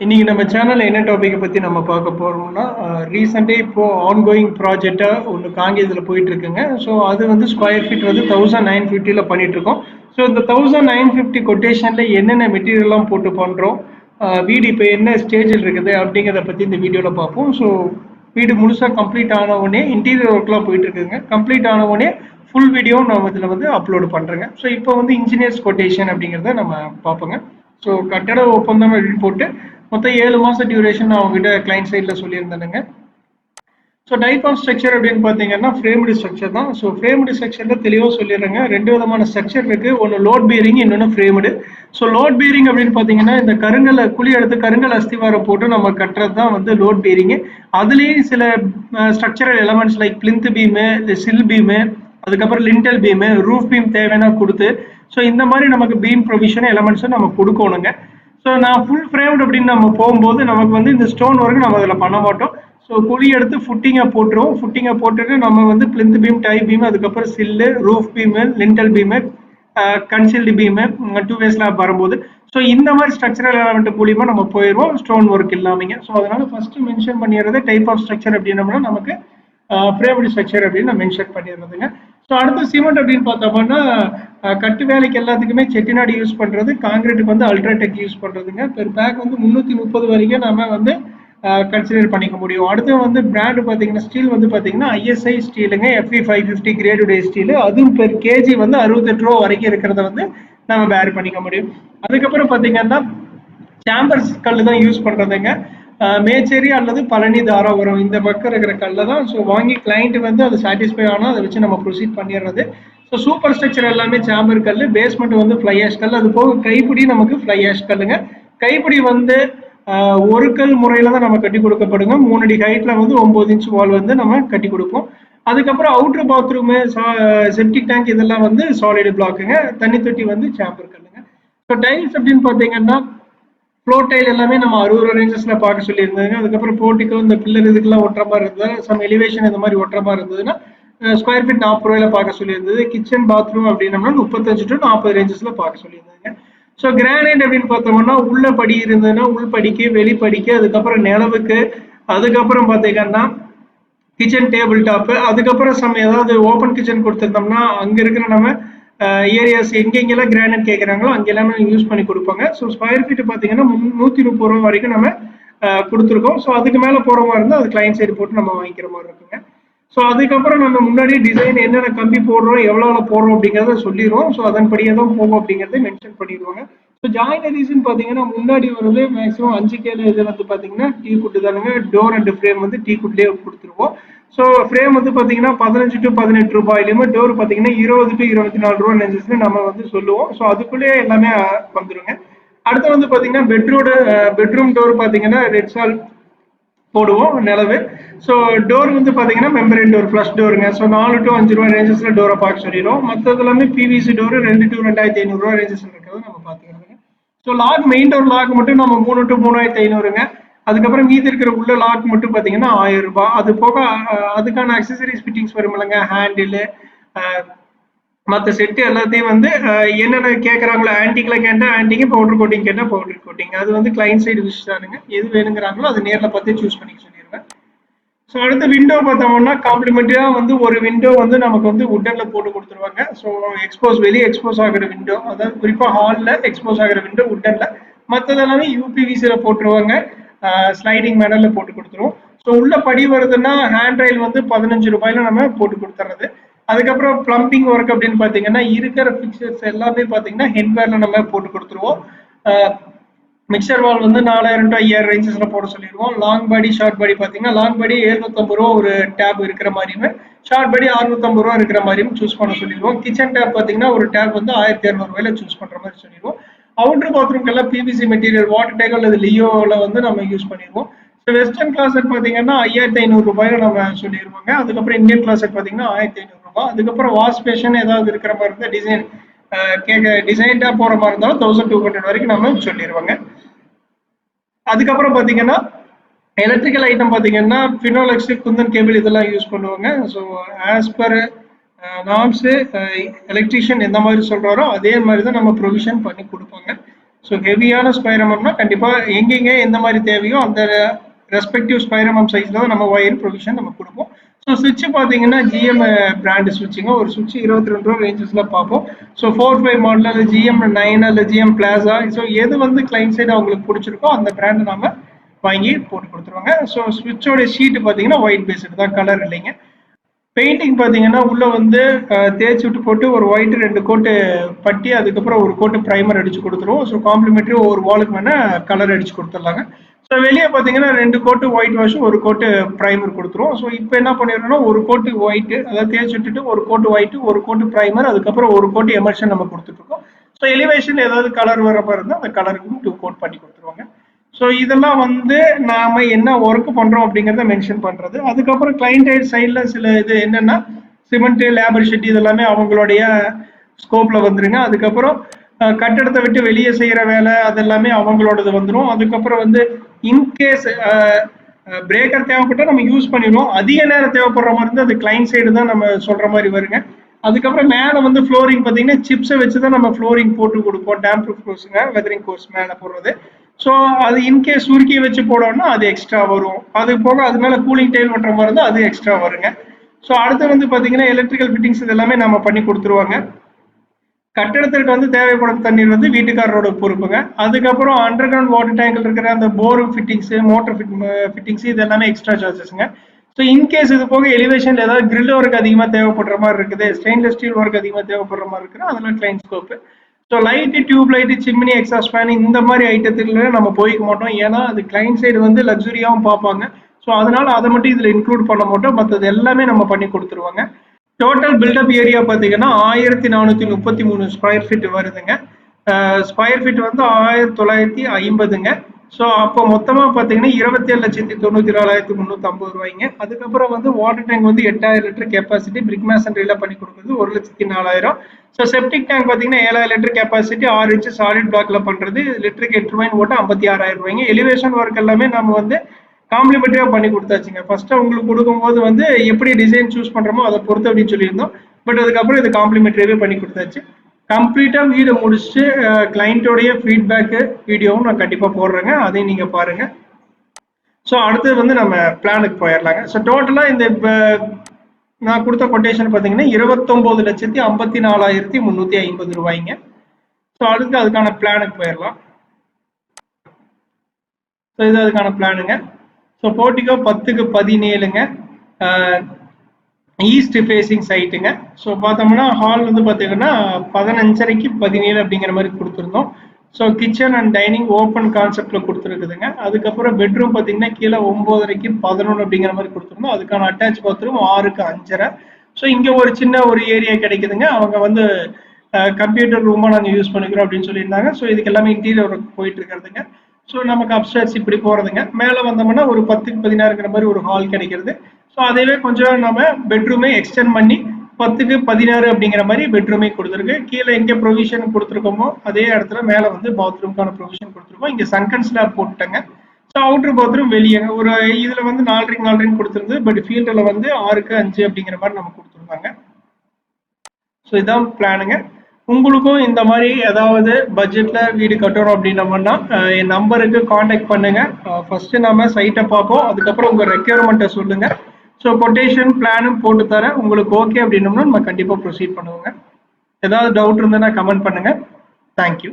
இன்னைக்கு நம்ம சேனல்ல என்ன டாபிக்கை பத்தி நம்ம பார்க்க போறோம்னா ரீசெண்டே இப்போ ஆன்கோயிங் ப்ராஜெக்டா ஒன்று காங்கேயத்தில் போயிட்டு இருக்குங்க ஸோ அது வந்து ஸ்கொயர் ஃபீட் வந்து தௌசண்ட் நைன் ஃபிஃப்டியில் பண்ணிட்டு இருக்கோம் ஸோ இந்த தௌசண்ட் நைன் ஃபிஃப்டி கொட்டேஷன்ல என்னென்ன மெட்டீரியல்லாம் போட்டு பண்றோம்? வீடு இப்போ என்ன ஸ்டேஜில் இருக்குது அப்படிங்கிறத பத்தி இந்த வீடியோவில் பார்ப்போம். ஸோ வீடு முழுசாக கம்ப்ளீட் ஆன உடனே இன்டீரியர் ஒர்க்லாம் போயிட்டு இருக்குங்க கம்ப்ளீட் ஆன உடனே ஃபுல் வீடியோ நம்ம இதில் வந்து அப்லோடு பண்ணுறேங்க ஸோ இப்போ வந்து இன்ஜினியர்ஸ் கொட்டேஷன் அப்படிங்கிறத நம்ம பார்ப்போங்க. ஸோ கட்டட ஒப்பந்தம் எழுதி போட்டு மொத்தம் ஏழு மாதம் டியூரேஷன் அவங்ககிட்ட கிளைண்ட் சைடில் சொல்லியிருந்தானுங்க. ஸோ டைப் ஸ்ட்ரக்சர் அப்படின்னு பார்த்தீங்கன்னா ஃப்ரேம்டு ஸ்ட்ரக்சர் தான். ஸோ ஃப்ரேம்டு ஸ்ட்ரக்சரில் தெளிவாக சொல்லிடுறேங்க. ரெண்டு விதமான ஸ்ட்ரக்சர் இருக்கு. ஒன்று லோட் பியரிங் இன்னொன்று ஃப்ரேம்டு ஸோ லோட் பியரிங் அப்படின்னு பார்த்தீங்கன்னா இந்த கருங்கலை குழி எடுத்து கருங்கல் அஸ்திவாரம் போட்டு நம்ம கட்டுறது தான் வந்து லோட் பியரிங் அதுலேயும் சில structural elements like plinth beam sill beam அதுக்கப்புறம் லிண்டல் பீமு ரூஃப் பீம் தேவைன்னா கொடுத்து ஸோ இந்த மாதிரி நமக்கு பீம் ப்ரொவிஷன் எலமெண்ட்ஸும் நம்ம கொடுக்கணுங்க. ஸோ நான் ஃபுல் ஃப்ரேம்டு அப்படின்னு நம்ம போகும்போது நமக்கு வந்து இந்த ஸ்டோன் ஒர்க் நம்ம அதில் பண்ண மாட்டோம். ஸோ குழி எடுத்து ஃபுட்டிங்கை போட்டுருவோம். ஃபுட்டிங்கை போட்டுட்டு நம்ம வந்து பிளிந்த் பீம் டை பீம் அதுக்கப்புறம் sill roof beam lintel beam concealed beam two வேஸ்ல வரும்போது. ஸோ இந்த மாதிரி ஸ்ட்ரக்சரல் எலமெண்ட் மூலியமா நம்ம போயிடுவோம் ஸ்டோன் ஒர்க் இல்லாமங்க. ஸோ அதனால ஃபர்ஸ்ட் மென்ஷன் பண்ணிடுறது டைப் ஆஃப் ஸ்ட்ரக்சர் அப்படின்னம்னா நமக்கு ஃப்ரேம்டு ஸ்ட்ரக்சர் அப்படின்னு நான் மென்ஷன் பண்ணிடுறதுங்க. ஸோ அடுத்து சிமெண்ட் அப்படின்னு பார்த்தோம்னா கட்டு வேலைக்கு எல்லாத்துக்குமே செட்டிநாடு யூஸ் பண்ணுறது காங்கிரீட்டுக்கு வந்து அல்ட்ராடெக் யூஸ் பண்ணுறதுங்க பெர் பேக் வந்து முந்நூற்றி முப்பது வரைக்கும் நம்ம வந்து கன்சிடர் பண்ணிக்க முடியும். அடுத்து வந்து பிராண்டு பார்த்தீங்கன்னா ஸ்டீல் வந்து பார்த்தீங்கன்னா ஐஎஸ்ஐ ஸ்டீலுங்க எஃப்இ ஃபைவ் ஃபிஃப்டி கிரேடுடைய ஸ்டீலு அதுவும் பெர் கேஜி வந்து அறுபத்தெட்டு ரூபா வரைக்கும் இருக்கிறத வந்து நம்ம பேர் பண்ணிக்க முடியும். அதுக்கப்புறம் பார்த்தீங்கன்னா சாம்பர்ஸ் கல் தான் யூஸ் பண்ணுறதுங்க மேச்சேரி அல்லது பழனி தாராபுரம் இந்த பக்கம் இருக்கிற கல்லை தான். ஸோ வாங்கி கிளைண்ட் வந்து அதை சாட்டிஸ்ஃபை ஆனால் அதை வச்சு நம்ம ப்ரொசீட் பண்ணிடுறது. ஸோ சூப்பர் ஸ்ட்ரக்சர் எல்லாமே சாம்பர் கல் பேஸ்மெண்ட் வந்து ஃப்ளை ஆஷ் கல் அது போக கைப்பிடி நமக்கு ஃப்ளை ஆஷ் கல்லுங்க. கைப்பிடி வந்து ஒரு கல் முறையில் தான் நம்ம கட்டி கொடுக்கப்படுங்க. மூணு அடி ஹைட்டில் வந்து ஒம்பது இன்ச் வால் வந்து நம்ம கட்டி கொடுப்போம். அதுக்கப்புறம் அவுட்ரு பாத்ரூமு செப்டிக் டேங்க் இதெல்லாம் வந்து சாலிடு பிளாக்குங்க தண்ணி தொட்டி வந்து சாம்பர் கல்லுங்க. ஸோ டைல்ஸ் அப்படின்னு பார்த்தீங்கன்னா ஃப்ளோர் டைல் எல்லாமே நம்ம அறுபது ரூபா பார்க்க சொல்லியிருந்தாங்க அதுக்கப்புறம் போட்டிக்கோ இந்த பில்லர் இதுக்கெல்லாம் ஒட்டுற மாதிரி இருந்தது. சம் எலிவேஷன் இந்த மாதிரி ஒட்டுற மாதிரி இருந்ததுன்னா ஸ்கொயர் ஃபீட் நாற்பது ரூபாயில பார்க்க சொல்லியிருந்தது. கிச்சன் பாத்ரூம் அப்படின்னம்னா முப்பத்தஞ்சு டு நாற்பது ரேஞ்சஸ்ல பார்க்க சொல்லியிருந்தாங்க. ஸோ கிரானைட் அப்படின்னு பார்த்தோம்னா உள்ள படி இருந்ததுன்னா உள் படிக்கு வெளிப்படிக்கு அதுக்கப்புறம் நிலவுக்கு அதுக்கப்புறம் பார்த்தீங்கன்னா கிச்சன் டேபிள் டாப்பு அதுக்கப்புறம் சம் ஏதாவது ஓப்பன் கிச்சன் கொடுத்துருந்தோம்னா அங்கே இருக்கிற நம்ம ஏரியாஸ் எங்கெங்கெல்லாம் கிரானைட் கேட்குறாங்களோ அங்கெல்லாமே யூஸ் பண்ணி கொடுப்பாங்க. ஸோ ஸ்கொயர் ஃபீட் பார்த்தீங்கன்னா நூற்றி முப்பது ரூபா வரைக்கும் நம்ம கொடுத்துருக்கோம். ஸோ அதுக்கு மேலே போகிற மாதிரி இருந்தால் அது கிளைண்ட் சைடு போட்டு நம்ம வாங்கிக்கிற மாதிரி இருக்குங்க. ஸோ அதுக்கப்புறம் நம்ம முன்னாடி டிசைன் என்னென்ன கம்பி போடுறோம் எவ்வளோ போடுறோம் அப்படிங்கிறத சொல்லிடுவோம். ஸோ அதன்படியே தான் போகும் அப்படிங்கிறத மென்ஷன் பண்ணிடுவாங்க. ஸோ ஜாயினரிஸ்ன்னு பார்த்தீங்கன்னா முன்னாடி வருது மேக்ஸிமம் அஞ்சு கேல இது வந்து பார்த்தீங்கன்னா டீ குட்டு தானுங்க. டோர் அண்ட் ஃப்ரேம் வந்து டீ குட்லேயே கொடுத்துருவோம். ஸோ ஃப்ரேம் வந்து பார்த்தீங்கன்னா பதினஞ்சு டு பதினெட்டு ரூபாயிலுமே டோர் பார்த்தீங்கன்னா இருபது டு இருபத்தி நாலு ரூபா நெஞ்சஸ்னு நம்ம வந்து சொல்லுவோம். ஸோ அதுக்குள்ளேயே எல்லாமே வந்துருங்க. அடுத்து வந்து பார்த்தீங்கன்னா பெட்ரூட பெட்ரூம் டோர் பார்த்தீங்கன்னா ரெட் சால் போடுவோம் நிலவு. ஸோ டோர் வந்து பார்த்தீங்கன்னா மெம்பரேன் டோர் ஃப்ளஷ் டோருங்க ஸோ நாலு டு அஞ்சு ரூபா ரேஞ்சஸில் டோரை பார்க்க சொல்லிடுவோம் மற்றது எல்லாமே பிவிசி டோர் ரெண்டு டு ரெண்டாயிரத்தி ஐநூறுரூவா ரேஞ்சஸ் இருக்கிறது நம்ம பார்த்துக்கிறோங்க so lock main door lock மட்டும் நம்ம மூணு டு மூணாயிரத்தி ஐநூறுங்க. அதுக்கப்புறம் மீதி இருக்கிற உள்ள லாக் மட்டும் பார்த்தீங்கன்னா ஆயிரம் ரூபாய். அது போக அதுக்கான அக்சசரிஸ் ஃபிட்டிங்ஸ் வரும் இல்லைங்க ஹேண்டிலு மற்ற செட்டு எல்லாத்தையும் வந்து என்னென்ன கேட்குறாங்களோ ஆன்டிக்கில் கேட்டால் ஆன்டிக்கு பவுடர் கோட்டிங் கேட்டால் பவுடர் கோட்டிங் அது வந்து கிளைண்ட் சைடு விஷ் தானுங்க. எது வேணுங்கிறாங்களோ அது நேரில் பார்த்து சூஸ் பண்ணி சொல்லிடுவேன் ஸோ அடுத்த விண்டோ பார்த்தோம்னா காம்ப்ளிமெண்ட்டாக வந்து ஒரு விண்டோ வந்து நமக்கு வந்து உட்டனில் போட்டு கொடுத்துருவாங்க. ஸோ எக்ஸ்போஸ் வெளியே எக்ஸ்போஸ் ஆகிற விண்டோ அதாவது குறிப்பாக ஹாலில் எக்ஸ்போஸ் ஆகிற விண்டோ உட்டனில் மற்றதெல்லாமே யூபிவிசியில் போட்டுருவாங்க. ஸ்லைடிங் மேனரில் போட்டு கொடுத்துருவோம். ஸோ உள்ள படி வருதுன்னா ஹேண்ட் ரயில் வந்து பதினஞ்சு ரூபாயில் நம்ம போட்டு கொடுத்துறது அதுக்கப்புறம் பிளம்பிங் ஒர்க் அப்படின்னு பார்த்தீங்கன்னா இருக்கிற பிக்சர்ஸ் எல்லாமே பார்த்தீங்கன்னா ஹெட்வேர்ல நம்ம போட்டு கொடுத்துருவோம். மிக்சர் வால் வந்து நாலாயிரம் டு ஐயாயிரம் ரேஞ்சஸ்ல போட சொல்லிடுவோம் லாங் பாடி ஷார்ட் பாடி பார்த்தீங்கன்னா லாங் பாடி எழுநூத்தம்பது ரூபா ஒரு டேப் இருக்கிற மாதிரியுமே ஷார்ட் பாடி அறுநூத்தம்பது ரூபா இருக்கிற மாதிரியும் சூஸ் பண்ண சொல்லிடுவோம் கிச்சன் டேப் பார்த்தீங்கன்னா ஒரு டேப் வந்து ஆயிரத்தி இரநூறுவாயில சூஸ் பண்ற மாதிரி சொல்லிடுவோம் அவுட்ரு பாத்ரூம்க்கெல்லாம் பிவிசி மெட்டீரியல் வாட்டர் டேக் அல்லது லியோவில் வந்து நம்ம யூஸ் பண்ணிடுவோம் வெஸ்டர்ன் கிளாஸ் பார்த்தீங்கன்னா ஐயாயிரத்தி ஐநூறு ரூபாயில நம்ம சொல்லிடுவாங்க அதுக்கப்புறம் இந்தியன் கிளாஸ் பார்த்தீங்கன்னா ஆயிரத்தி ஐநூறு ரூபாய் அதுக்கப்புறம் வாஷ் பேஷன் ஏதாவது இருக்கிற மாதிரி இருந்தால் டிசைன் கேட்க டிசைன்டாக போகிற மாதிரி இருந்தாலும் தௌசண்ட் டூ ஹண்ட்ரட் வரைக்கும் நம்ம சொல்லிடுவாங்க அதுக்கப்புறம் பார்த்தீங்கன்னா எலக்ட்ரிக்கல் ஐட்டம் பார்த்தீங்கன்னா ஃபினோலெக்ஸ் குந்தன் கேபிள் இதெல்லாம் யூஸ் பண்ணுவாங்க. So as per norms electrician எந்த மாதிரி சொல்கிறாரோ அதே மாதிரி தான் நம்ம ப்ரொவிஷன் பண்ணி கொடுப்பாங்க. ஸோ ஹெவியான ஸ்கொயர் அமௌண்ட்னா கண்டிப்பாக எங்கெங்கே எந்த மாதிரி தேவையோ அந்த ரெஸ்பெக்டிவ் ஸ்பைரம் எம்எம் சைஸில் தான் நம்ம ஒயர் ப்ரொவிஷன் நம்ம கொடுப்போம். ஸோ சுவிட்ச் பார்த்தீங்கன்னா ஜிஎம் பிராண்டு சுவிட்சுங்க ஒரு சுவிட்ச் இருபத்தி ரெண்டு ரூபா ரேஞ்சஸில் பார்ப்போம். ஸோ ஃபோர் ஃபைவ் மாடல் அல்ல ஜிஎம் நைன் அல்ல ஜிஎம் பிளாசா ஸோ எது வந்து கிளைண்ட் சைடு அவங்களுக்கு பிடிச்சிருக்கோ அந்த பிராண்டை நாம வாங்கி போட்டு கொடுத்துருவாங்க. ஸோ சுவிட்சோட ஷீட் பார்த்தீங்கன்னா ஒயிட் பேஸ்டு தான். கலர் இல்லைங்க. பெயிண்டிங் பார்த்தீங்கன்னா உள்ள வந்து தேய்ச்சி விட்டு போட்டு ஒரு ஒயிட் ரெண்டு கோட்டு பட்டி அதுக்கப்புறம் ஒரு கோட்டு ப்ரைமர் அடிச்சு கொடுத்துருவோம். ஸோ காம்ப்ளிமெண்ட்ரி ஒரு வாலுக்கு வேணா கலர் அடிச்சு கொடுத்துடலாங்க. ஸோ வெளியே பார்த்தீங்கன்னா ரெண்டு கோட்டு ஒயிட் வாஷ் ஒரு கோட்டு ப்ரைமர் கொடுத்துருவோம். ஸோ இப்போ என்ன பண்ணிடுறோம்னா ஒரு கோட்டு ஒயிட் அதாவது தேய்ச்சி விட்டுட்டு ஒரு கோட்டு ஒயிட்டு ஒரு கோட்டு ப்ரைமர் அதுக்கப்புறம் ஒரு கோட்டு எமர்ஷன் நம்ம கொடுத்துட்ருக்கோம் ஸோ எலிவேஷன் ஏதாவது கலர் வர மாதிரி இருந்தால் அந்த கலருக்கும் டூ கோட் பண்ணி கொடுத்துருவாங்க. ஸோ இதெல்லாம் வந்து நாம என்ன ஒர்க் பண்றோம் அப்படிங்கிறத மென்ஷன் பண்றது. அதுக்கப்புறம் கிளைண்ட் சைடில் சில இது என்னன்னா சிமெண்ட் லேபர் ஷெட் இதெல்லாமே அவங்களுடைய ஸ்கோப்ல வந்துருங்க. அதுக்கப்புறம் கட்டடத்தை விட்டு வெளியே செய்யற வேலை அதெல்லாமே அவங்களோடது வந்துடும் அதுக்கப்புறம் வந்து இன்கேஸ் பிரேக்கர் தேவைப்பட்டா நம்ம யூஸ் பண்ணிடுவோம். அதிக நேரம் தேவைப்படுற மாதிரி இருந்தால் அது கிளைண்ட் சைடு தான் நம்ம சொல்ற மாதிரி வருங்க. அதுக்கப்புறம் மேலே வந்து ஃப்ளோரிங் பார்த்தீங்கன்னா சிப்ஸை வச்சு தான் நம்ம ஃப்ளோரிங் போட்டு கொடுப்போம். டேம் ப்ரூஃப் கோர்ஸுங்க வெதரிங் கோர்ஸ் மேலே போடுறது. ஸோ அது இன்கேஸ் சுருக்கி வச்சு போடணும்னா அது எக்ஸ்ட்ரா வரும். அது போக அது மேலே கூலிங் டைல் பண்ணுற மாதிரி இருந்தால் அது எக்ஸ்ட்ரா வருங்க. ஸோ அடுத்து வந்து பார்த்தீங்கன்னா எலக்ட்ரிக்கல் ஃபிட்டிங்ஸ் இது எல்லாமே நம்ம பண்ணி கொடுத்துருவாங்க. கட்டடத்திற்கு வந்து தேவைப்படும் தண்ணீர் வந்து வீட்டுக்காரரோட பொறுப்புங்க. அதுக்கப்புறம் அண்டர் கிரவுண்ட் வாட்டர் டேங்கில் இருக்கிற அந்த bore fittings motor fit fittings இது எல்லாமே எக்ஸ்ட்ரா சார்ஜஸ்ங்க ஸோ இன்கேஸ் இது போக எலிவேஷனில் ஏதாவது கிரில் ஒர்க் அதிகமாக தேவைப்படுற மாதிரி இருக்குது ஸ்டெயின்லெஸ் ஸ்டீல் ஒர்க் அதிகமாக தேவைப்படுற மாதிரி இருக்குது அதெல்லாம் client scope so light tube light chimney exhaust fan இந்த மாதிரி ஐட்டத்தில் நம்ம போய்க்க மாட்டோம். ஏன்னா அது கிளைண்ட் சைடு வந்து லக்ஸுரியாகவும் பார்ப்பாங்க. ஸோ அதனால அதை மட்டும் இதில் இன்க்ளூட் பண்ண மாட்டோம். மற்றது எல்லாமே நம்ம பண்ணி கொடுத்துருவாங்க. டோட்டல் பில்டப் ஏரியா பார்த்தீங்கன்னா ஆயிரத்தி நானூற்றி முப்பத்தி மூணு ஸ்கொயர் ஃபீட் வருதுங்க. ஸ்கொயர் ஃபீட் வந்து ஆயிரத்தி தொள்ளாயிரத்தி ஐம்பதுங்க. ஸோ அப்போ மொத்தமாக பார்த்தீங்கன்னா இருபத்தி ஏழு லட்சத்தி தொண்ணூற்றி நாலாயிரத்தி முந்நூற்றம்பது ரூபாய்ங்க. அதுக்கப்புறம் வந்து வாட்டர் டேங்க் வந்து எட்டாயிரம் லிட்டர் கெப்பாசிட்டி பிரிக் மேசன்ட்ரியில் பண்ணி கொடுக்குறது ஒரு லட்சத்தி நாலாயிரம். ஸோ செப்டிக் டேங்க் பார்த்தீங்கன்னா ஏழாயிரம் லிட்டர் கெப்பாசிட்டி ஆறு இன்ச்சு சாலிட் பிளாக்ல பண்ணுறது லிட்டருக்கு எட்டு ரூபாய்னு போட்டு ஐம்பத்தி ஆறாயிரம் ரூபாய்ங்க. எலிவேஷன் ஒர்க் எல்லாமே நம்ம வந்து காம்ப்ளிமெண்ட்ரியாக பண்ணி கொடுத்தாச்சுங்க. ஃபர்ஸ்ட்டு உங்களுக்கு கொடுக்கும்போது வந்து எப்படி டிசைன் சூஸ் பண்ணுறோமோ அதை பொறுத்து அப்படின்னு சொல்லியிருந்தோம். பட் அதுக்கப்புறம் இது காம்ப்ளிமெண்ட்ரியாகவே பண்ணி கொடுத்தாச்சு. கம்ப்ளீட்டாக வீடு முடிச்சுட்டு கிளைண்ட்டோடைய ஃபீட்பேக்கு வீடியோவும் நான் கண்டிப்பாக போடுறேங்க. அதையும் நீங்கள் பாருங்க. ஸோ அடுத்தது வந்து நம்ம பிளானுக்கு போயிடலாங்க ஸோ டோட்டலாக இந்த இப்போ நான் கொடுத்த கொட்டேஷன் பார்த்தீங்கன்னா இருபத்தொம்போது லட்சத்தி ஐம்பத்தி நாலாயிரத்தி முந்நூற்றி ஐம்பது ரூபாய்ங்க. ஸோ அடுத்து அதுக்கான பிளானுக்கு போயிடலாம் ஸோ இது அதுக்கான பிளானுங்க ஸோ போர்ட்டிகோ பத்துக்கு பதினேழுங்க. ஈஸ்ட் ஃபேஸிங் சைட்டுங்க ஸோ பார்த்தோம்னா ஹால் வந்து பார்த்தீங்கன்னா பதினஞ்சரைக்கு பதினேழு அப்படிங்கிற மாதிரி கொடுத்துருந்தோம். So kitchen and dining open கான்செப்டில் கொடுத்துருக்குதுங்க. அதுக்கப்புறம் பெட்ரூம் பார்த்தீங்கன்னா கீழே ஒம்போதரைக்கு பதினொன்று அப்படிங்கிற மாதிரி கொடுத்துருந்தோம். அதுக்கான அட்டாச் பாத்ரூம் ஆறுக்கு அஞ்சரை. ஸோ இங்கே ஒரு சின்ன ஒரு ஏரியா கிடைக்குதுங்க. அவங்க வந்து கம்ப்யூட்டர் ரூமாக நாங்கள் யூஸ் பண்ணிக்கிறோம் அப்படின்னு சொல்லியிருந்தாங்க. ஸோ இதுக்கு எல்லாமே இன்டீரியர் ஒர்க் போயிட்டு இருக்கிறதுங்க. ஸோ நமக்கு அப்ஸ்டர்ஸ் இப்படி போகிறதுங்க மேலே வந்தோம்னா ஒரு பத்துக்கு பதினாறுங்கிற மாதிரி ஒரு ஹால் கிடைக்கிறது. ஸோ அதையவே கொஞ்சம் நம்ம பெட்ரூமே எக்ஸ்டெண்ட் பண்ணி பத்துக்கு பதினாறு அப்படிங்கிற மாதிரி பெட்ரூமே கொடுத்துருக்கு. கீழே எங்கே ப்ரொவிஷன் கொடுத்துருக்கோமோ அதே இடத்துல மேலே வந்து பாத்ரூம்க்கான ப்ரொவிஷன் கொடுத்துருக்கோம். இங்கே சங்கன் ஸ்லாப் போட்டுட்டேங்க. ஸோ அவுட்ரு பாத்ரூம் வெளியே. ஒரு இதில் வந்து நாலரை நாலரைக்கு கொடுத்துருந்து பட் ஃபீல்டில் வந்து ஆறுக்கு அஞ்சு அப்படிங்கிற மாதிரி நம்ம கொடுத்துருந்தாங்க. ஸோ இதான் பிளானுங்க உங்களுக்கும் இந்த மாதிரி ஏதாவது பட்ஜெட்டில் வீடு கட்டணும் அப்படின்னோம்னா என் நம்பருக்கு காண்டாக்ட் பண்ணுங்க. ஃபஸ்ட்டு நம்ம சைட்டை பார்ப்போம். அதுக்கப்புறம் உங்கள் ரெக்யர்மெண்ட்டை சொல்லுங்கள் ஸோ கொட்டேஷன் பிளானும் போட்டு தரேன். உங்களுக்கு ஓகே அப்படின்னோம்னா நம்ம கண்டிப்பாக ப்ரொசீட் பண்ணுவோங்க. ஏதாவது டவுட் இருந்ததுன்னா கமெண்ட் பண்ணுங்கள் தேங்க்யூ